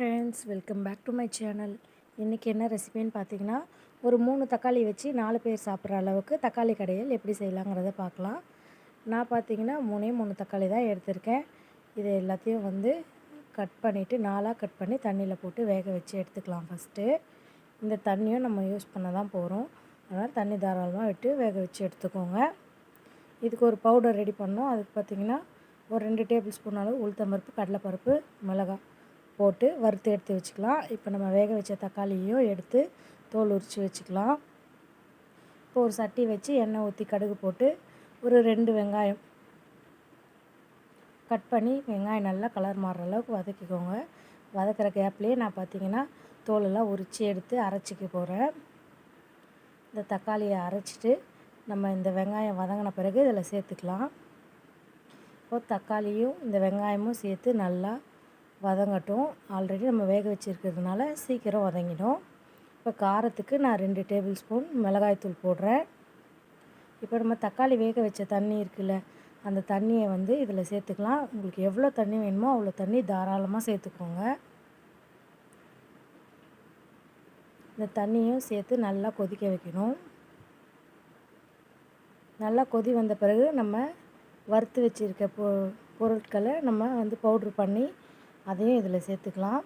Friends welcome back to my channel இன்றைக்கி என்ன ரெசிபின்னு பார்த்தீங்கன்னா ஒரு மூணு தக்காளி வச்சு நாலு பேர் சாப்பிட்ற அளவுக்கு தக்காளி கடையில் எப்படி செய்யலாங்கிறத பார்க்கலாம் நான் பார்த்தீங்கன்னா மூணே மூணு தக்காளி தான் எடுத்திருக்கேன். இது எல்லாத்தையும் வந்து கட் பண்ணிவிட்டு நாலாக கட் பண்ணி தண்ணியில் போட்டு வேக வச்சு எடுத்துக்கலாம் ஃபஸ்ட்டு இந்த தண்ணியும் நம்ம யூஸ் பண்ண தான் போகிறோம் அதனால் தண்ணி தாராளமாக விட்டு வேக வச்சு எடுத்துக்கோங்க. இதுக்கு ஒரு பவுடர் ரெடி பண்ணோம். அதுக்கு பார்த்திங்கன்னா ஒரு ரெண்டு டேபிள் ஸ்பூன் அளவு உளுத்தம்பருப்பு கடலைப்பருப்பு மிளகாய். போட்டு வறுத்து எடுத்து வச்சுக்கலாம். இப்போ நம்ம வேக வச்ச தக்காளியையும் எடுத்து தோல் உரித்து வச்சுக்கலாம். இப்போ ஒரு சட்டி வச்சு எண்ணெய் ஊற்றி கடுகு போட்டு ஒரு ரெண்டு வெங்காயம் கட் பண்ணி வெங்காயம் நல்லா கலர் மாறுற அளவுக்கு வதக்கிக்கோங்க. வதக்கிற கேப்லேயே நான் பார்த்தீங்கன்னா தோலெல்லாம் உரித்து எடுத்து அரைச்சிக்க போகிறேன் இந்த தக்காளியை அரைச்சிட்டு நம்ம இந்த வெங்காயம் வதங்கின பிறகு இதில் சேர்த்துக்கலாம். இப்போது தக்காளியும் இந்த வெங்காயமும் சேர்த்து நல்லா வதங்கட்டும். ஆல்ரெடி நம்ம வேக வச்சுருக்கிறதுனால சீக்கிரம் வதங்கிடும். இப்போ காரத்துக்கு நான் ரெண்டு டேபிள் ஸ்பூன் மிளகாய்த்தூள் போடுறேன். இப்போ நம்ம தக்காளி வேக வச்ச தண்ணி இருக்குல்ல அந்த தண்ணியை வந்து இதில் சேர்த்துக்கலாம். உங்களுக்கு எவ்வளோ தண்ணி வேணுமோ அவ்வளோ தண்ணி தாராளமாக சேர்த்துக்கோங்க. இந்த தண்ணியும் சேர்த்து நல்லா கொதிக்க வைக்கணும். நல்லா கொதி வந்த பிறகு நம்ம வறுத்து வச்சுருக்க பொ பொருட்களை நம்ம வந்து பவுட்ரு பண்ணி அதையும் இதில் சேர்த்துக்கலாம்.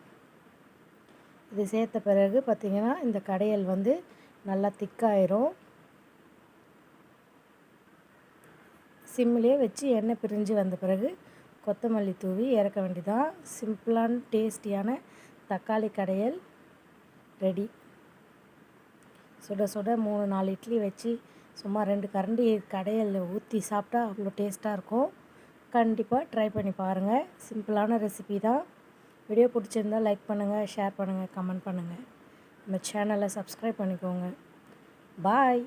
இது சேர்த்த பிறகு பார்த்திங்கன்னா இந்த கடையல் வந்து நல்லா திக்காயிரும். சிம்மிலே வச்சு எண்ணெய் பிரிஞ்சு வந்த பிறகு கொத்தமல்லி தூவி இறக்க வேண்டியதான் சிம்பிளான டேஸ்டியான தக்காளி கடையல் ரெடி. சுட சுட மூணு நாலு இட்லி வச்சு சும்மா ரெண்டு கரண்டி கடையல் ஊற்றி சாப்பிட்டா அவ்வளோ டேஸ்ட்டாக இருக்கும். கண்டிப்பாக ட்ரை பண்ணி பாருங்கள் சிம்பிளான ரெசிபி தான். வீடியோ பிடிச்சிருந்தால் லைக் பண்ணுங்கள் ஷேர் பண்ணுங்கள் கமெண்ட் பண்ணுங்கள் நம்ம சேனலை சப்ஸ்கிரைப் பண்ணிக்கோங்க. பாய்